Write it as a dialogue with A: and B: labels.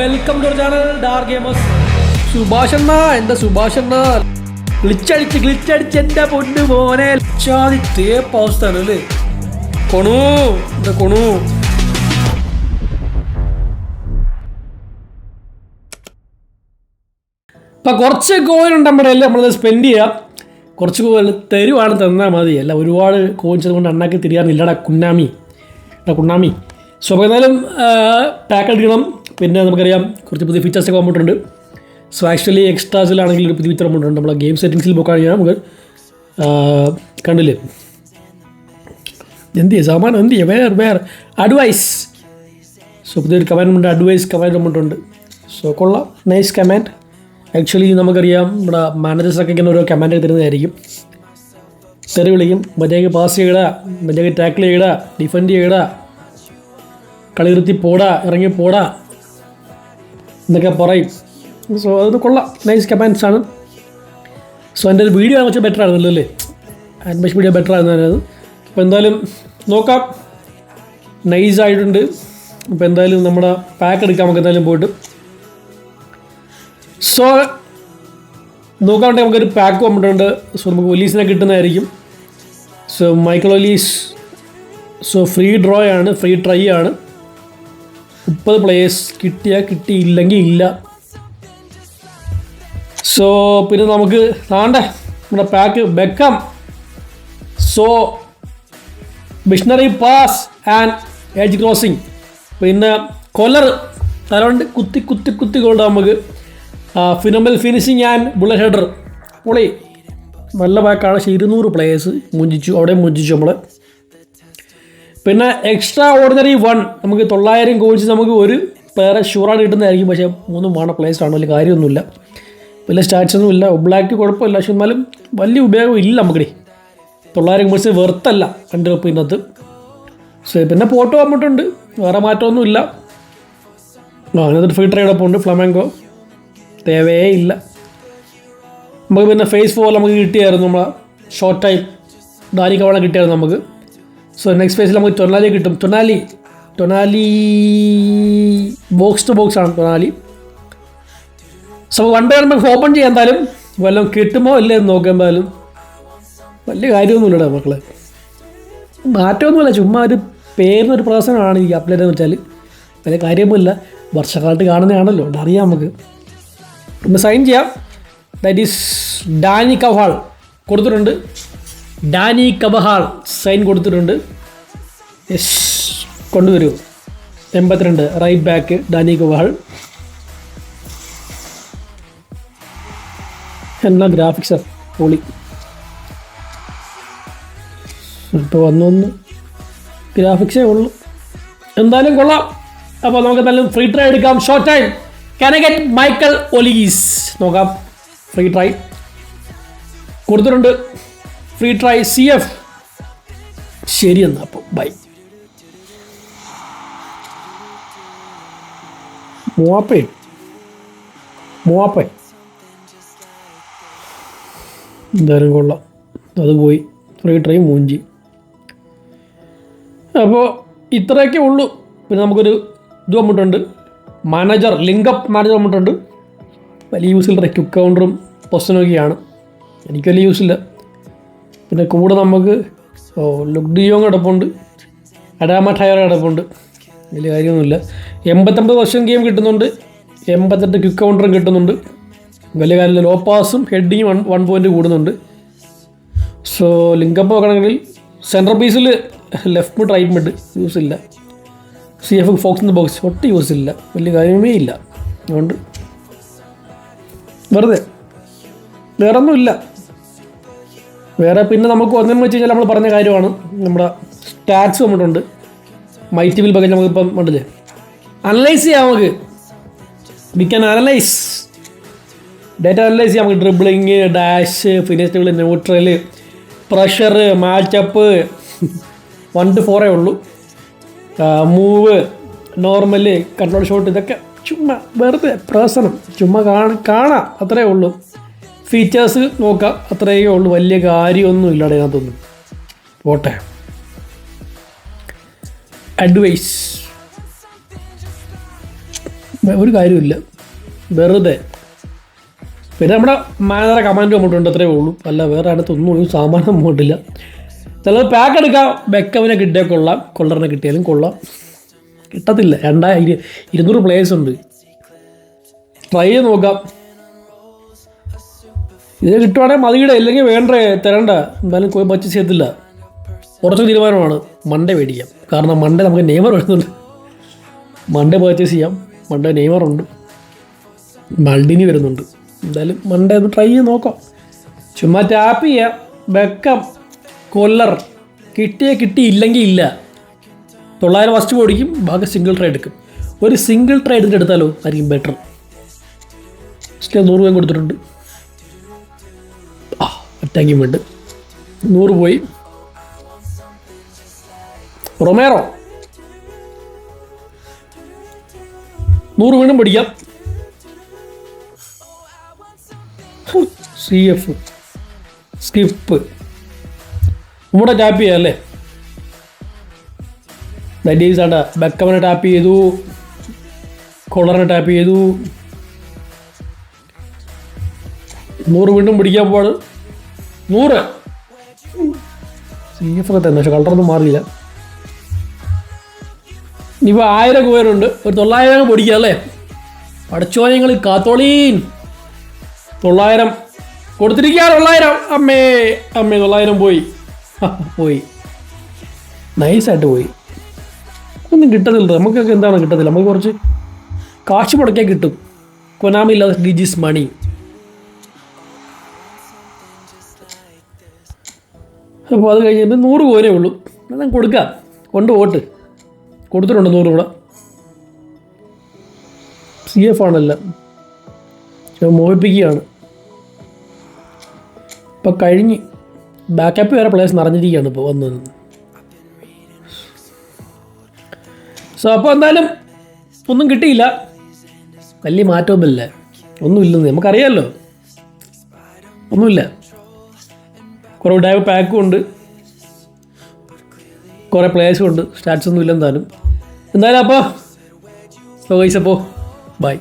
A: Welcome to channel Dar Gamers Subhash അണ്ണ എന്താ സുഭാഷ് അണ്ണ? ഗ്ലിച്ചടിച്ച് ഗ്ലിച്ചടിച്ച് എന്റെ പൊന്നു മോനെ. ചാതി തേപ്പ് അവസ്ഥയാണ് അല്ലേ? കൊണു എന്താ കൊണു? ഇപ്പം കുറച്ച് കോയിൻ ഉണ്ടെങ്കിൽ നമ്മളത് സ്പെൻഡ് ചെയ്യാം. കുറച്ച് കോയിൻ തരുവാണ് തന്നാൽ മതി. അല്ല ഒരുപാട് കോയിൻസ് അതുകൊണ്ട് അണ്ണാക്കി തിരിയാറില്ലടാ കുന്നാമി എടാ കുണ്ണാമി. സോ അപ്പോൾ എടുക്കണം. പിന്നെ നമുക്കറിയാം കുറച്ച് പുതിയ ഫീച്ചേഴ്സ് ഫീച്ചേഴ്സൊക്കെ വന്നിട്ടുണ്ട്. സോ ആക്ച്വലി എക്സ്ട്രാസിലാണെങ്കിൽ ഒരു പുതിയ ഫീച്ചർ വന്നിട്ടുണ്ട്. നമ്മളെ ഗെയിം സെറ്റിങ്സിൽ പോക്കുകയാണെങ്കിൽ നമുക്ക് കണ്ടില്ലേ? എന്ത് ചെയ്യാം? സാമാനം എന്ത് വേർ വേർ അഡ്വൈസ് സോ പുതിയൊരു കമാൻഡ് ഉണ്ട്. അഡ്വൈസ് കമാൻഡ് വന്നിട്ടുണ്ട്. സോ കൊള്ളാം. നൈസ് കമാൻഡ് ആക്ച്വലി നമുക്കറിയാം നമ്മുടെ മാനേജേഴ്സൊക്കെ ഇങ്ങനെ ഓരോ കമാൻഡ് തരുന്നതായിരിക്കും. തെറി വിളിക്കും. മര്യാദയ്ക്ക് പാസ് ചെയ്യുക മര്യാദയ്ക്ക് ടാക്കിൾ ചെയ്യുക ഡിഫെൻഡ് ചെയ്യുക കളി നിർത്തി പോടാ. ഇറങ്ങി പോടാ. എന്നൊക്കെ പറയും. സോ അത് കൊള്ളാം. നൈസ് കമാൻഡ്സ് ആണ്. സോ എന്റെ ഒരു വീഡിയോ കുറച്ച് ബെറ്റർ ആയിരുന്നല്ലോ അല്ലേ? ആനിമേഷൻ വീഡിയോ ബെറ്റർ ആയിരുന്നു അപ്പോൾ എന്തായാലും നോക്കാം. നൈസ് ആയിട്ടുണ്ട്. അപ്പോൾ എന്തായാലും നമ്മുടെ പാക്ക് എടുക്കാൻ നമുക്ക് എന്തായാലും പോയിട്ട്. സോ നോക്കാണ്ടെങ്കിൽ നമുക്കൊരു പാക്ക് വന്നിട്ടുണ്ട്. സോ നമുക്ക് ഒലീസിനെ കിട്ടുന്നതായിരിക്കും. So Michael Olise. So free draw ആണ് ഫ്രീ ട്രൈ ആണ്. മുപ്പത് പ്ലേയേഴ്സ് കിട്ടിയാൽ കിട്ടിയില്ലെങ്കിൽ ഇല്ല. സോ പിന്നെ നമുക്ക് താണ്ടേ നമ്മുടെ pack Beckham so missionary pass and edge crossing പിന്നെ കൊല്ലർ തലവണ്ട് കുത്തി കുത്തി കുത്തി കൊണ്ട് നമുക്ക്. Phenomenal finishing and bullet header പൊളി നല്ല ബാക്കാണ് പക്ഷേ ഇരുന്നൂറ് പ്ലേയേഴ്സ് മുഞ്ചിച്ചു അവിടെ മുഞ്ചിച്ചു നമ്മൾ പിന്നെ എക്സ്ട്രാ ഓർഡിനറി വൺ നമുക്ക് തൊള്ളായിരം കോഴ്സ് നമുക്ക് ഒരു പേരെ ഷുവറാണ് കിട്ടുന്നതായിരിക്കും. പക്ഷേ മൂന്നും വേണം പ്ലേസ് ആണ് വലിയ കാര്യമൊന്നുമില്ല. വലിയ സ്റ്റാറ്റ്സ് ഒന്നും ഇല്ല. ബ്ലാക്ക് കുഴപ്പമില്ല. പക്ഷെ എന്നാലും വലിയ ഉപയോഗം ഇല്ല നമുക്കിടെ. തൊള്ളായിരം കോഴ്സ് വെറുത്തല്ല രണ്ട് ഇതിനകത്ത്. സോ പിന്നെ ഫോട്ടോ വന്നിട്ടുണ്ട് വേറെ മാറ്റമൊന്നുമില്ല ആ അതിനകത്ത് ഫ്രീ ട്രേഡ് ഉണ്ട്. ഫ്ലമാങ്കോ തേവേ ഇല്ല. നമുക്ക് പിന്നെ ഫേസ് ഫോർ നമുക്ക് കിട്ടിയായിരുന്നു നമ്മളെ ഷോർട്ട് ടൈം ഡാനി കവണ കിട്ടിയായിരുന്നു നമുക്ക്. സോ നെക്സ്റ്റ് ഫേസിൽ നമുക്ക് ടൊനാലി കിട്ടും. Tonali Tonali box to box ആണ് Tonali so one by one നമുക്ക് ഓപ്പൺ ചെയ്യാൻ എന്തായാലും. വല്ലതും കിട്ടുമോ ഇല്ലേ എന്ന് നോക്കാം എന്തായാലും. വലിയ കാര്യമൊന്നുമില്ലടാ മക്കളെ. മാറ്റമൊന്നുമില്ല. ചുമ്മാ ഒരു പേരിനൊരു പ്രശ്നമാണ് ഈ അപ്ഡേറ്റ് എന്ന് വെച്ചാൽ വലിയ കാര്യമൊന്നുമില്ല. വർഷക്കാലത്ത് കാണുന്നതാണല്ലോ. അറിയാം നമുക്ക്. ഒന്ന് സൈൻ ചെയ്യാം. ദാറ്റ് ഈസ് ഡാനി കവാൾ കൊടുത്തിട്ടുണ്ട്. ഡാനി കബഹാൾ സൈൻ കൊടുത്തിട്ടുണ്ട്. യെസ് കൊണ്ടുവരൂ. എൺപത്തിരണ്ട് റൈറ്റ് ബാക്ക് ഡാനി കബഹാൾ. എന്നാ ഗ്രാഫിക്സ് പൊളി. ഇപ്പോൾ വന്നു വന്ന് ഗ്രാഫിക്സേ ഉള്ളൂ. എന്തായാലും കൊള്ളാം. അപ്പോൾ നമുക്ക് എന്തായാലും ഫ്രീ ട്രൈ എടുക്കാം. Short time can get Michael Olise നോക്കാം. ഫ്രീ ട്രൈ കൊടുത്തിട്ടുണ്ട്. Free try C F. ശരി എന്നാ അപ്പോൾ ബൈ. മൂവാപ്പേ. മൂവാപ്പേ. എന്തായാലും കൊള്ളാം. അത് പോയി. ഫ്രീ ട്രൈ മൂഞ്ചി. അപ്പോൾ ഇത്രയൊക്കെ ഉള്ളൂ. പിന്നെ നമുക്കൊരു ഇത് വന്നിട്ടുണ്ട്. മാനേജർ ലിങ്കപ്പ് മാനേജർ വന്നിട്ടുണ്ട്. വലിയ യൂസില്ല ക്യുക്ക് കൗണ്ടറും പൊസ്റ്റനൊക്കെയാണ് എനിക്ക് വലിയ യൂസില്ല. പിന്നെ കൂടെ നമുക്ക് ഓ ലുക്ക് ഡിയോങ് കിടപ്പുണ്ട്. അഡാമ ടയർ കിടപ്പുണ്ട്. വലിയ കാര്യമൊന്നുമില്ല. എൺപത്തൊമ്പത് വർഷം ഗെയിം കിട്ടുന്നുണ്ട്. എൺപത്തെട്ട് ക്വിക്ക് കൗണ്ടറും കിട്ടുന്നുണ്ട്. വലിയ കാര്യമില്ല. ലോ പാസും ഹെഡിങ്ങും വൺ വൺ പോയിന്റ് കൂടുന്നുണ്ട്. സോ ലിങ്കപ്പ് നോക്കണമെങ്കിൽ സെൻട്രൽ പീസിൽ left mid right mid use ഇല്ല. C F fox in the box ഒട്ടും യൂസ് ഇല്ല. വലിയ കാര്യമേ ഇല്ല. അതുകൊണ്ട് വെറുതെ. വേറെ ഒന്നുമില്ല വേറെ പിന്നെ നമുക്ക് ഒന്നെന്ന് വെച്ച് കഴിഞ്ഞാൽ നമ്മൾ പറഞ്ഞ കാര്യമാണ്. നമ്മുടെ സ്റ്റാറ്റ്സ് വന്നിട്ടുണ്ട്. മൈറ്റി ബിൽ പകരം നമുക്കിപ്പം ഉണ്ടല്ലേ? അനലൈസ് ചെയ്യാം നമുക്ക്. We can analyse data analyse ചെയ്യാം നമുക്ക്. Dribbling dash finish neutral pressure matchup one two ഫോറേ ഉള്ളൂ. മൂവ് നോർമൽ കൺട്രോൾ ഷോട്ട് ഇതൊക്കെ ചുമ്മാ വെറുതെ പ്രസനം. ചുമ്മാ കാണ. കാണാം. അത്രേ ഉള്ളൂ. ഫീച്ചേഴ്സ് നോക്കാം. അത്രയേ ഉള്ളൂ. വലിയ കാര്യമൊന്നും ഞാൻ അതിനകത്തൊന്നും പോട്ടെ. അഡ്വൈസ് ഒരു കാര്യമില്ല വെറുതെ. പിന്നെ നമ്മുടെ മാനേജറ കമാൻഡ് വന്നിട്ടുണ്ട്. അത്രയേ ഉള്ളൂ. അല്ല വേറെ അടുത്തൊന്നും ഒരു സാമാനം പോയിട്ടില്ല ചിലത് പാക്ക് എടുക്കാം. ബെക്കവിനെ കിട്ടിയാൽ കൊള്ളാം. കൊള്ളറിനെ കിട്ടിയാലും കൊള്ളാം. കിട്ടത്തില്ല. രണ്ടായിരം ഇരുന്നൂറ് പ്ലേയേഴ്സ് ഉണ്ട്. ട്രൈ നോക്കാം. ഇത് കിട്ടുവാണെങ്കിൽ മതിയുടെ ഇല്ലെങ്കിൽ വേണ്ടേ തരണ്ട. എന്തായാലും പോയി പർച്ചേസ് ചെയ്യത്തില്ല. കുറച്ച് തീരുമാനമാണ്. മണ്ടേ മേടിക്കാം. കാരണം മണ്ടേ നമുക്ക് നെയ്മർ വരുന്നുണ്ട്. മണ്ടേ പർച്ചേസ് ചെയ്യാം. മണ്ടേ നെയ്മർ ഉണ്ട്. മൾഡിനി വരുന്നുണ്ട്. എന്തായാലും മണ്ടേ ഒന്ന് ട്രൈ ചെയ്ത് നോക്കാം. ചുമ്മാ ടാപ്പ് ചെയ്യാം. ബെക്കം കൊല്ലർ. കിട്ടിയേ കിട്ടി ഇല്ലെങ്കിൽ ഇല്ല. തൊള്ളായിരം ഫസ്റ്റ് ഓടിക്കും ബാക്കി സിംഗിൾ ട്രൈ എടുക്കും. ഒരു സിംഗിൾ ട്രൈ എടുത്തിട്ട് എടുത്താലോ ആയിരിക്കും ബെറ്റർ ഫസ്റ്റ് നൂറ് രൂപ കൊടുത്തിട്ടുണ്ട്. അറ്റാക്കിങ് വേണ്ട നൂറ് പോയി. റൊമേറോ. നൂറ് വീണ്ടും പഠിക്കാം. സി എഫ് സ്കിപ്പ് നമ്മുടെ ടാപ്പ് ചെയ്യാം അല്ലേ? ഈസ് ആണ്ട ബെക്കമനെ ടാപ്പ് ചെയ്തു. കൊളറിനെ ടാപ്പ് ചെയ്തു. നൂറ് വീണ്ടും പിടിക്കാൻ പോവാണ്. നൂറ്. സി എഫ് ഒക്കെ തന്നെ പക്ഷെ കളറൊന്നും മാറിയില്ല. ഇനിയിപ്പോൾ ആയിരം കുയറുണ്ട് ഒരു തൊള്ളായിരം പൊടിക്കുക അല്ലേ? അടച്ചോയങ്ങൾ കാത്തോളീൻ. തൊള്ളായിരം. കൊടുത്തിരിക്കുക തൊള്ളായിരം. അമ്മേ അമ്മേ തൊള്ളായിരം പോയി. പോയി. നൈസായിട്ട് പോയി. ഒന്നും കിട്ടത്തില്ല നമുക്കൊക്കെ എന്താണ് കിട്ടത്തില്ല? നമുക്ക് കുറച്ച് കാശ് മുടക്കിയാൽ കിട്ടും. കൊനാമില്ലാതെ ഡിജിസ് മണി അപ്പോൾ അത് കഴിഞ്ഞിട്ട് നൂറ് പോരേ ഉള്ളൂ. എന്നാൽ കൊടുക്കാം. കൊണ്ട് വോട്ട്. കൊടുത്തിട്ടുണ്ട് നൂറ് കൂടെ സി എഫ് ആണല്ല. മോഹിപ്പിക്കുകയാണ്. ഇപ്പം കഴിഞ്ഞ് ബാക്കപ്പ് വരെ പ്ലേസ് നിറഞ്ഞിരിക്കുകയാണ് ഇപ്പോൾ വന്ന്. സോ അപ്പോൾ എന്തായാലും ഒന്നും കിട്ടിയില്ല. വലിയ മാറ്റമൊന്നുമില്ല. ഒന്നുമില്ലെന്ന് നമുക്കറിയാമല്ലോ ഒന്നുമില്ല. കുറേ ഡൈവ് പാക്കും ഉണ്ട്. കുറേ പ്ലേയേഴ്സും ഉണ്ട്. സ്റ്റാറ്റ്സ് ഒന്നും ഇല്ലെന്നാലും എന്തായാലും അപ്പോൾ അപ്പോൾ ബൈ